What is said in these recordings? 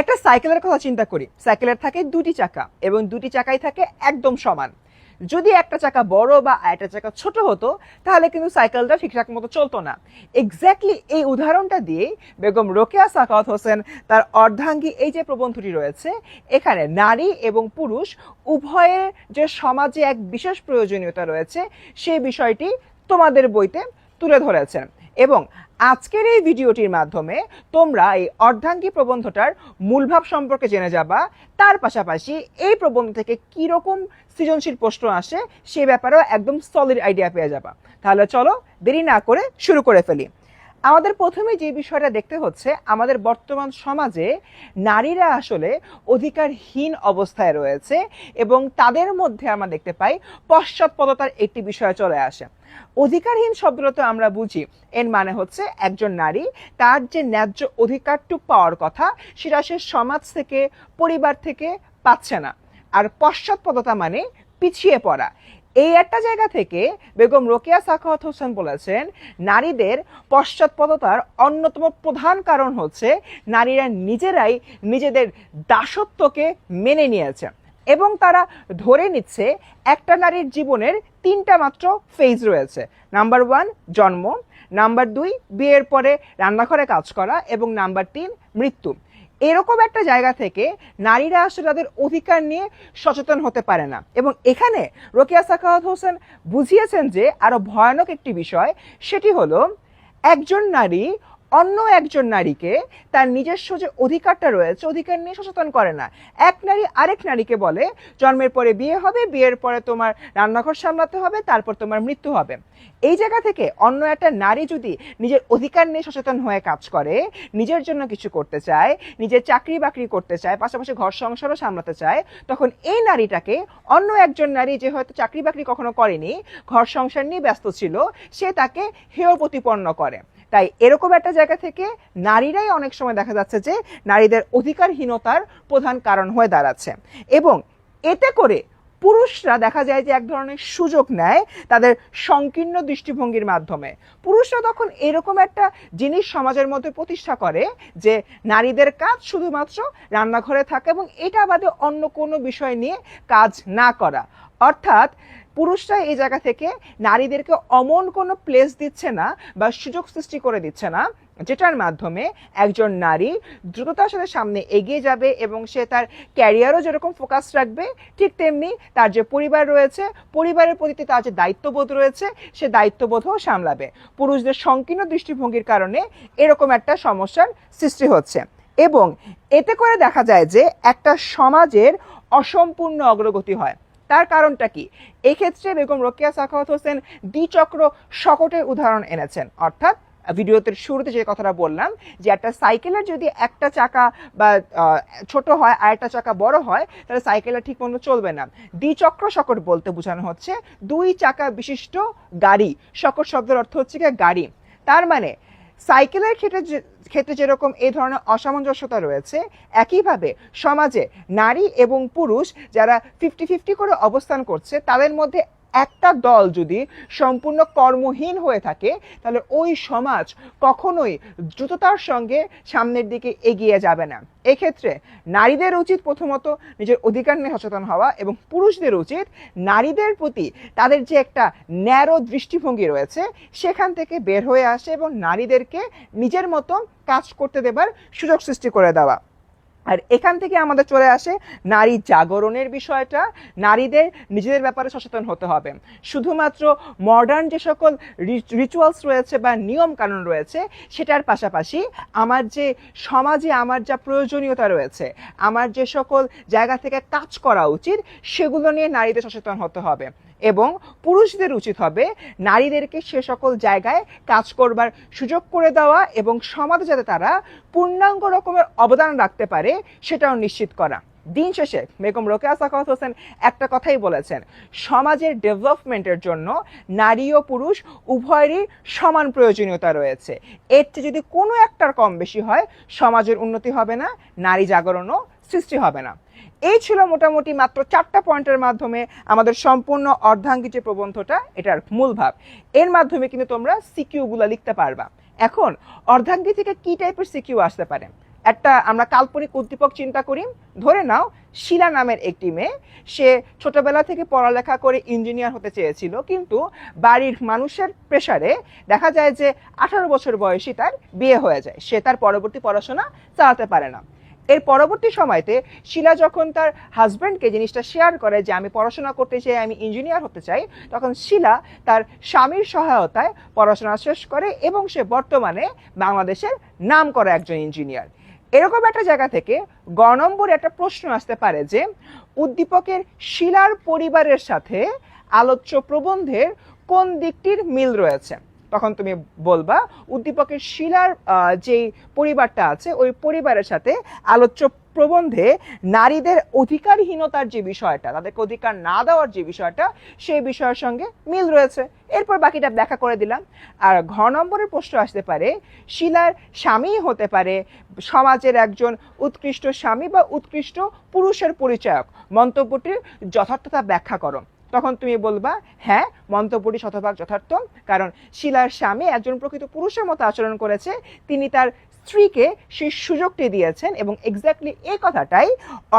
একটা সাইকেলের কথা চিন্তা করি। সাইকেলের থাকে দুটি চাকা এবং দুটি চাকাই থাকে একদম সমান। যদি একটা চাকা বড় বা একটা চাকা ছোট হতো, তাহলে কিন্তু সাইকেলটা ঠিকঠাক মতো চলতো না। এক্স্যাক্টলি এই উদাহরণটা দিয়ে বেগম রোকেয়া সাকাওয়াত হোসেন তার অর্ধাঙ্গী এই যে প্রবন্ধটি রয়েছে, এখানে নারী এবং পুরুষ উভয়ের যে সমাজে এক বিশেষ প্রয়োজনীয়তা রয়েছে, সেই বিষয়টি তোমাদের বইতে তুলে ধরেছেন। এবং আজকের এই ভিডিওটির মাধ্যমে তোমরা এই অর্ধাঙ্গী প্রবন্ধটার মূলভাব সম্পর্কে জেনে যাবা, তার পাশাপাশি এই প্রবন্ধ থেকে কি রকম সৃজনশীল প্রশ্ন আসে সে ব্যাপারেও একদম সলিড আইডিয়া পেয়ে যাবা। তাহলে চলো দেরি না করে শুরু করে ফেলি। আমাদের প্রথমে যে বিষয়টা দেখতে হচ্ছে, আমাদের বর্তমান সমাজে নারীরা আসলে অধিকারহীন অবস্থায় রয়েছে এবং তাদের মধ্যে আমরা দেখতে পাই পশ্চাৎপদতার একটি বিষয় চলে আসে। অধিকারহীন শব্দটা তো আমরা বুঝি, এর মানে হচ্ছে একজন নারী তার যে ন্যায্য অধিকারটুক পাওয়ার কথা সেটা সে সমাজ থেকে, পরিবার থেকে পাচ্ছে না। আর পশ্চাৎপদতা মানে পিছিয়ে পড়া। এই একটা জায়গা থেকে বেগম রোকেয়া সাখাওয়াত হোসেন বলেছেন, নারীদের পশ্চাৎপদতার অন্যতম প্রধান কারণ হচ্ছে নারীরা নিজেরাই নিজেদের দাসত্বকে মেনে নিয়েছে এবং তারা ধরে নিচ্ছে একটা নারীর জীবনের তিনটা মাত্র ফেজ রয়েছে। নাম্বার ওয়ান জন্ম। নাম্বার দুই, বিয়ের পরে রান্নাঘরে কাজ করা এবং নাম্বার তিন, মৃত্যু। এরকম একটা জায়গা থেকে নারীরা আসলে তাদের অধিকার নিয়ে সচেতন হতে পারে না। এবং এখানে রোকিয়া সাখাওয়াত হোসেন বুঝিয়েছেন যে আরও ভয়ানক একটি বিষয়, সেটি হলো একজন নারী অন্য একজন নারীকে তার নিজস্ব যে অধিকারটা রয়েছে, অধিকার নিয়ে সচেতন করে না। এক নারী আরেক নারীকে বলে, জন্মের পরে বিয়ে হবে, বিয়ের পরে তোমার রান্নাঘর সামলাতে হবে, তারপর তোমার মৃত্যু হবে। এই জায়গা থেকে অন্য একটা নারী যদি নিজের অধিকার নিয়ে সচেতন হয়ে কাজ করে, নিজের জন্য কিছু করতে চায়, নিজের চাকরি বাকরি করতে চায়, পাশাপাশি ঘর সংসারও সামলাতে চায়, তখন এই নারীটাকে অন্য একজন নারী যে হয়তো চাকরি বাকরি কখনো করেনি, ঘর সংসার নিয়ে ব্যস্ত ছিল, সে তাকে হেয় প্রতিপন্ন করে। তাই এরকম একটা জায়গা থেকে নারীরাই অনেক সময় দেখা যাচ্ছে যে নারীদের অধিকারহীনতার প্রধান কারণ হয়ে দাঁড়াচ্ছে। এবং এতে করে পুরুষরা দেখা যায় যে এক ধরনের সুযোগ নেয় তাদের সংকীর্ণ দৃষ্টিভঙ্গির মাধ্যমে। পুরুষরা তখন এরকম একটা জিনিস সমাজের মধ্যে প্রতিষ্ঠা করে যে নারীদের কাজ শুধুমাত্র রান্নাঘরে থাকা এবং এটা বাদে অন্য কোনো বিষয় নিয়ে কাজ না করা। অর্থাৎ পুরুষরা এই জায়গা থেকে নারীদেরকে অমন কোনো প্লেস দিচ্ছে না বা সুযোগ সৃষ্টি করে দিচ্ছে না, যেটার মাধ্যমে একজন নারী দ্রুততার সাথে সামনে এগিয়ে যাবে এবং সে তার ক্যারিয়ারও যেরকম ফোকাস রাখবে, ঠিক তেমনি তার যে পরিবার রয়েছে, পরিবারের প্রতি তার যে দায়িত্ববোধ রয়েছে, সে দায়িত্ববোধও সামলাবে। পুরুষদের সংকীর্ণ দৃষ্টিভঙ্গির কারণে এরকম একটা সমস্যার সৃষ্টি হচ্ছে। এবং এতে করে দেখা যায় যে একটা সমাজের অসম্পূর্ণ অগ্রগতি হয়। তার কারণটা কি? এক্ষেত্রে বেগম রোকেয়া, সাখাওয়াত হোসেন দ্বিচক্র শকটের উদাহরণ এনেছেন। অর্থাৎ, ভিডিওতে শুরুতে যে কথাটা বললাম, যে একটা সাইকেলের যদি একটা চাকা বা ছোট হয় আর একটা চাকা বড় হয়, তাহলে সাইকেলটা ঠিক মতো চলবে না। দ্বিচক্র শকট বলতে বোঝানো হচ্ছে, দুই চাকা বিশিষ্ট গাড়ি, শকট শব্দের অর্থ হচ্ছে গিয়ে গাড়ি। তার মানে সাইকেলের ক্ষেত্রে ক্ষেত্রে যেরকম এই ধরনের অসামঞ্জস্যতা রয়েছে, একইভাবে সমাজে নারী এবং পুরুষ যারা ফিফটি ফিফটি করে অবস্থান করছে, তাদের মধ্যে একটা দল যদি সম্পূর্ণ কর্মহীন হয়ে থাকে, তাহলে ওই সমাজ কখনোই দ্রুততার সঙ্গে সামনের দিকে এগিয়ে যাবে না। এক্ষেত্রে নারীদের উচিত প্রথমত নিজের অধিকার নিয়ে সচেতন হওয়া এবং পুরুষদের উচিত নারীদের প্রতি তাদের যে একটা ন্যারো দৃষ্টিভঙ্গি রয়েছে, সেখান থেকে বের হয়ে আসে এবং নারীদেরকে নিজের মতো কাজ করতে দেবার সুযোগ সৃষ্টি করে দেওয়া। আর এখান থেকে আমাদের চলে আসে নারী জাগরণের বিষয়টা। নারীদের নিজেদের ব্যাপারে সচেতন হতে হবে। শুধুমাত্র মডার্ন যে সকল রিচুয়ালস রয়েছে বা নিয়ম কানুন রয়েছে, সেটার পাশাপাশি আমার যে সমাজে আমার যা প্রয়োজনীয়তা রয়েছে, আমার যে সকল জায়গা থেকে কাজ করা উচিত, সেগুলো নিয়ে নারীদের সচেতন হতে হবে। এবং পুরুষদের উচিত হবে নারীদেরকে সে সকল জায়গায় কাজ করবার সুযোগ করে দেওয়া এবং সমাজে যাতে তারা পূর্ণাঙ্গ রকমের অবদান রাখতে পারে, সেটাও নিশ্চিত করা। দিন শেষে বেগম রোকেয়া, সাখাওয়াত হোসেন একটা কথাই বলেছেন, সমাজের ডেভেলপমেন্টের জন্য নারী ও পুরুষ উভয়েরই সমান প্রয়োজনীয়তা রয়েছে। এর চেয়ে যদি কোনো একটার কম বেশি হয়, সমাজের উন্নতি হবে না, নারী জাগরণও সৃষ্টি হবে না। এই ছিল মোটামুটি মাত্র চারটা পয়েন্টের মাধ্যমে আমাদের সম্পূর্ণ অর্ধাঙ্গী যে প্রবন্ধটা, এটার মূল ভাব। এর মাধ্যমে কিন্তু তোমরা সিকিউগুলো লিখতে পারবা। এখন অর্ধাঙ্গী থেকে কি টাইপের সিকিউ আসতে পারে? একটা আমরা কাল্পনিক উদ্দীপক চিন্তা করি। ধরে নাও, শিলা নামের একটি মেয়ে। সে ছোটবেলা থেকে পড়ালেখা করে ইঞ্জিনিয়ার হতে চেয়েছিল, কিন্তু বাড়ির মানুষের প্রেসারে দেখা যায় যে আঠারো বছর বয়সী তার বিয়ে হয়ে যায়। সে তার পরবর্তী পড়াশোনা চালাতে পারে না। এর পরবর্তী সময়তে শিলা যখন তার হাজব্যান্ডকে জিনিসটা শেয়ার করে যে আমি পড়াশোনা করতে চাই, আমি ইঞ্জিনিয়ার হতে চাই, তখন শিলা তার স্বামীর সহায়তায় পড়াশোনা শেষ করে এবং সে বর্তমানে বাংলাদেশের নাম করা একজন ইঞ্জিনিয়ার এরকম একটা জায়গা থেকে গ নম্বরে একটা প্রশ্ন আসতে পারে যে, উদ্দীপকের শিলার পরিবারের সাথে আলোচ্য প্রবন্ধের কোন দিকটির মিল রয়েছে? তখন তুমি বলবা, উদ্দীপকের শিলার যেই পরিবারটা আছে, ওই পরিবারের সাথে আলোচ্য প্রবন্ধে নারীদের অধিকারহীনতার যে বিষয়টা, তাদেরকে অধিকার না দেওয়ার যে বিষয়টা, সেই বিষয়ের সঙ্গে মিল রয়েছে। এরপর বাকিটা ব্যাখ্যা করে দিলাম। আর ঘ নম্বরের প্রশ্ন আসতে পারে, শিলার স্বামী হতে পারে, সমাজের একজন উৎকৃষ্ট স্বামী বা উৎকৃষ্ট পুরুষের পরিচয়ক। মন্তব্যটির যথার্থতা ব্যাখ্যা করো। তখন তুমি বলবা হ্যাঁ মন্তব্যটি শতভাগ যথার্থ, কারণ শিলার স্বামী একজন প্রকৃত পুরুষের মতো আচরণ করেছে। তিনি তার স্ত্রীকে সেই সুযোগটি দিয়েছেন এবং এক্স্যাক্টলি এই কথাটাই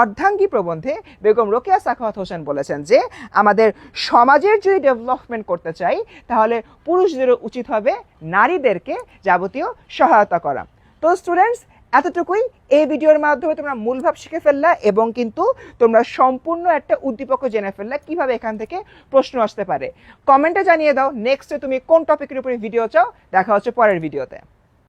অর্ধাঙ্গী প্রবন্ধে বেগম রোকেয়া সাখাওয়াত হোসেন বলেছেন যে, আমাদের সমাজের যদি ডেভেলপমেন্ট করতে চাই, তাহলে পুরুষদেরও উচিত হবে নারীদেরকে যাবতীয় সহায়তা করা। তো স্টুডেন্টস এতটুকুই এই ভিডিওর মাধ্যমে তোমরা মূলভাব শিখে ফেললা এবং কিন্তু তোমরা সম্পূর্ণ একটা উদ্দীপক জেনে ফেললা কীভাবে এখান থেকে প্রশ্ন আসতে পারে। কমেন্টে জানিয়ে দাও নেক্সটে তুমি কোন টপিকের উপরে ভিডিও চাও? দেখা হচ্ছে পরের ভিডিওতে